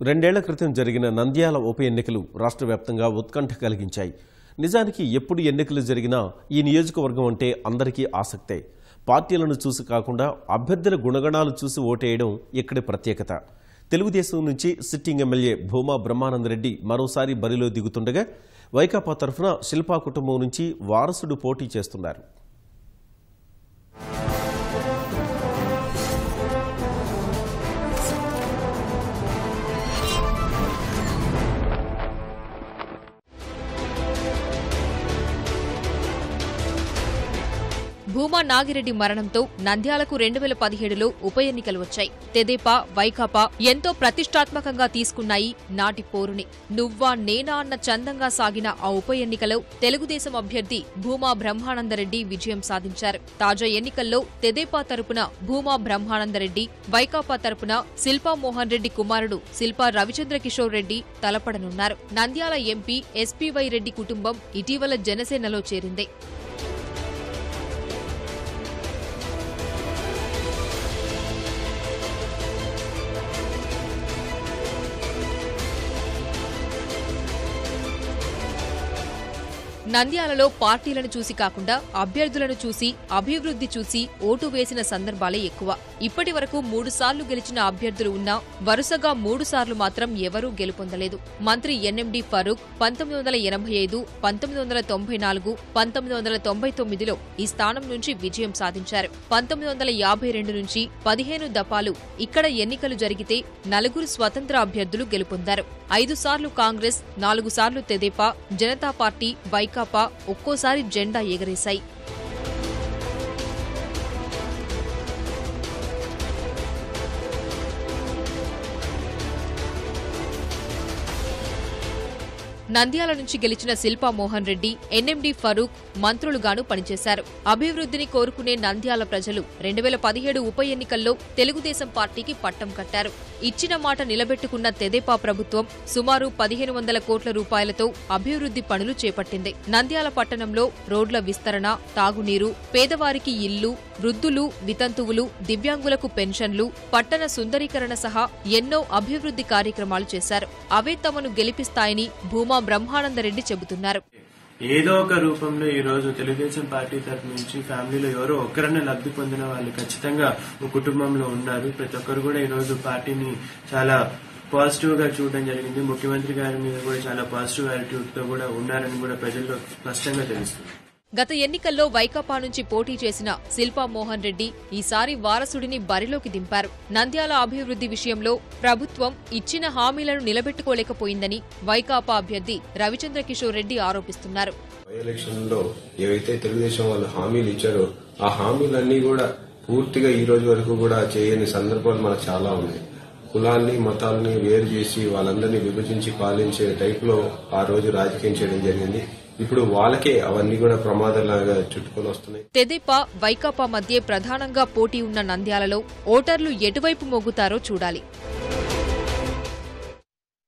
రెండేళ్ళ క్రితం జరిగిన నంద్యాల ఉప ఎన్నికలు రాష్ట్ర వ్యాప్తంగా ఉత్కంఠ కలిగించాయి. నిజానికి ఎప్పుడు ఎన్నికలు జరిగినా ఈ నియోజకవర్గం అంటే అందరికీ ఆసక్తే. పార్టీలను చూసి కాకుండా అభ్యర్థుల గుణగణాలు చూసి ఓటేయడం ఇక్కడి ప్రత్యేకత. తెలుగుదేశం నుంచి సిట్టింగ్ ఎమ్మెల్యే భూమా బ్రహ్మానందరెడ్డి మరోసారి బరిలో దిగుతుండగా వైకాపా తరఫున శిల్పా కుటుంబం నుంచి వారసుడు పోటీ చేస్తున్నారు. భూమా నాగిరెడ్డి మరణంతో నంద్యాలకు రెండు వేల పదిహేడులో ఉప ఎన్నికలు వచ్చాయి. తెదేపా వైకాపా ఎంతో ప్రతిష్టాత్మకంగా తీసుకున్నాయి నాటి పోరుని. నువ్వా నేనా అన్న చందంగా సాగిన ఆ ఉప ఎన్నికలో తెలుగుదేశం అభ్యర్థి భూమా బ్రహ్మానందరెడ్డి విజయం సాధించారు. తాజా ఎన్నికల్లో తెదేపా తరపున భూమా బ్రహ్మానందరెడ్డి వైకాపా తరపున శిల్పా మోహన్ రెడ్డి కుమారుడు శిల్పా రవిచంద్ర కిషోర్ రెడ్డి తలపడనున్నారు. నంద్యాల ఎంపీ ఎస్పీవై రెడ్డి కుటుంబం ఇటీవల జనసేనలో చేరింది. నంద్యాలలో పార్టీలను చూసి కాకుండా అభ్యర్థులను చూసి అభివృద్ధి చూసి ఓటు వేసిన సందర్భాలే ఎక్కువ. ఇప్పటి వరకు మూడు సార్లు గెలిచిన అభ్యర్థులు ఉన్నా వరుసగా మూడు సార్లు మాత్రం ఎవరూ గెలుపొందలేదు. మంత్రి ఎన్ఎండి ఫరూక్ పంతొమ్మిది వందల ఎనభై ఐదు పంతొమ్మిది వందల తొంభై నాలుగు పంతొమ్మిది వందల తొంభై తొమ్మిదిలో ఈ స్థానం నుంచి విజయం సాధించారు. పంతొమ్మిది వందల యాభై రెండు నుంచి పదిహేను దఫాలు ఇక్కడ ఎన్నికలు జరిగితే నలుగురు స్వతంత్ర అభ్యర్థులు గెలుపొందారు. ఐదు సార్లు కాంగ్రెస్ నాలుగు సార్లు తెదేపా జనతా పార్టీ వైకాపా ఒక్కోసారి జెండా ఎగరేశాయి. నంద్యాల నుంచి గెలిచిన శిల్పా మోహన్ రెడ్డి ఎన్ఎండి ఫరూక్ మంత్రులుగాను పనిచేశారు. అభివృద్ధిని కోరుకునే నంద్యాల ప్రజలు రెండు వేల పదిహేడు ఉప ఎన్నికల్లో తెలుగుదేశం పార్టీకి పట్టం కట్టారు. ఇచ్చిన మాట నిలబెట్టుకున్న తెదేపా ప్రభుత్వం సుమారు పదిహేను వందల కోట్ల రూపాయలతో అభివృద్ధి పనులు చేపట్టింది. నంద్యాల పట్టణంలో రోడ్ల విస్తరణ తాగునీరు పేదవారికి ఇల్లు వృద్ధులు వితంతువులు దివ్యాంగులకు పెన్షన్లు పట్టణ సుందరీకరణ సహా ఎన్నో అభివృద్ధి కార్యక్రమాలు చేశారు. అవే తమను గెలిపిస్తాయని భూమా బ్రహ్మానందరెడ్డి చెబుతున్నారు. ఏదో ఒక రూపంలో ఈ రోజు తెలుగుదేశం పార్టీ తరఫు నుంచి ఫ్యామిలీలో ఎవరో ఒకరన్నా లబ్ధి పొందిన వాళ్ళు ఖచ్చితంగా ఒక కుటుంబంలో ఉన్నారు. ప్రతి ఒక్కరు కూడా ఈ రోజు పార్టీని చాలా పాజిటివ్గా చూడడం జరిగింది. ముఖ్యమంత్రి గారి మీద కూడా చాలా పాజిటివ్ యాటిట్యూడ్తో కూడా ఉన్నారని కూడా ప్రజల్లో స్పష్టంగా తెలుస్తుంది. గత ఎన్నికల్లో వైకాపా నుంచి పోటీ చేసిన శిల్పా మోహన్ రెడ్డి ఈసారి వారసుడిని బరిలోకి దింపారు. నంద్యాల అభివృద్ధి విషయంలో ప్రభుత్వం ఇచ్చిన హామీలను నిలబెట్టుకోలేకపోయిందని వైకాపా అభ్యర్థి రవిచంద్ర కిషోర్ రెడ్డి ఆరోపిస్తున్నారు. బై ఏవైతే తెలుగుదేశం వాళ్ళు హామీలు ఇచ్చారో ఆ హామీలన్నీ కూడా పూర్తిగా ఈ రోజు వరకు కూడా చేయని సందర్భాలు మనకు చాలా ఉన్నాయి. కులాల్ని మతాలని వేరు చేసి వాళ్ళందరినీ విభజించి పాలించే టైప్లో ఆ రోజు రాజకీయం చేయడం జరిగింది. ఇప్పుడు వాళ్ళకే అవన్నీ కూడా ప్రమాదంలాగా చుట్టుకొని వస్తున్నాయి. తెదేపా వైకాపా మధ్య ప్రధానంగా పోటీ ఉన్న నంద్యాలలో ఓటర్లు ఎటువైపు మొగ్గుతారో చూడాలి.